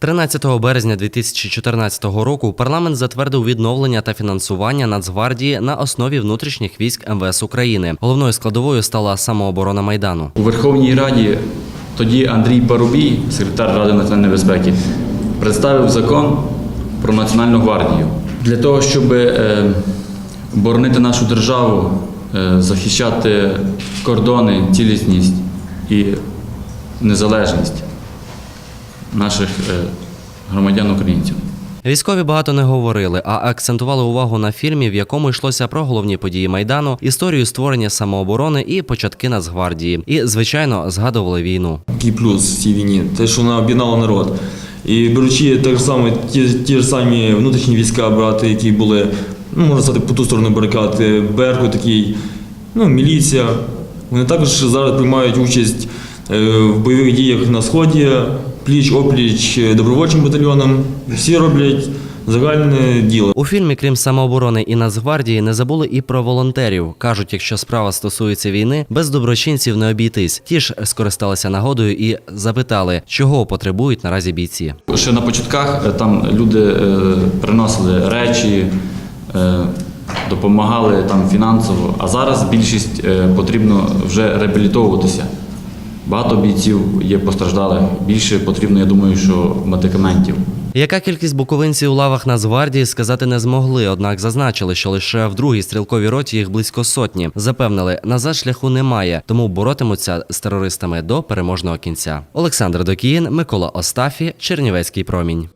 13 березня 2014 року парламент затвердив відновлення та фінансування Нацгвардії на основі внутрішніх військ МВС України. Головною складовою стала самооборона майдану. У Верховній Раді тоді Андрій Парубій, секретар Ради національної безпеки, представив закон про Національну гвардію для того, щоб е, боронити нашу державу, е, захищати кордони, цілісність і незалежність наших е, громадян українців. Військові багато не говорили, а акцентували увагу на фільмі, в якому йшлося про головні події майдану, історію створення самооборони і початки Нацгвардії. І, звичайно, згадували війну. Який плюс в цій війні? Те, що вона об'єднала народ. І беручи так само ті, ті ж самі внутрішні війська брати, які були, ну можна сказати, по ту сторону барикад, е, Берку такий, ну, міліція. Вони також зараз приймають участь е, в бойових діях на сході, пліч опліч е, добровольчим батальйонам. Всі роблять загальне діло. У фільмі, крім самооборони і Нацгвардії, не забули і про волонтерів. кажуть, якщо справа стосується війни, без доброчинців не обійтись. Ті ж скористалися нагодою і запитали, чого потребують наразі бійці. Ще на початках е, там люди е, приносили речі, е, допомагали там фінансово, а зараз більшість е, потрібно вже реабілітовуватися. Багато бійців є постраждали. Більше потрібно, я думаю, що медикаментів. Яка кількість буковинців у лавах Нацгвардії сказати не змогли, однак зазначили, що лише в другій стрілковій роті їх близько сотні. Запевнили, назад шляху немає, тому боротимуться з терористами до переможного кінця. Олександр Докіїн, Микола Остафі, Чернівецький промінь.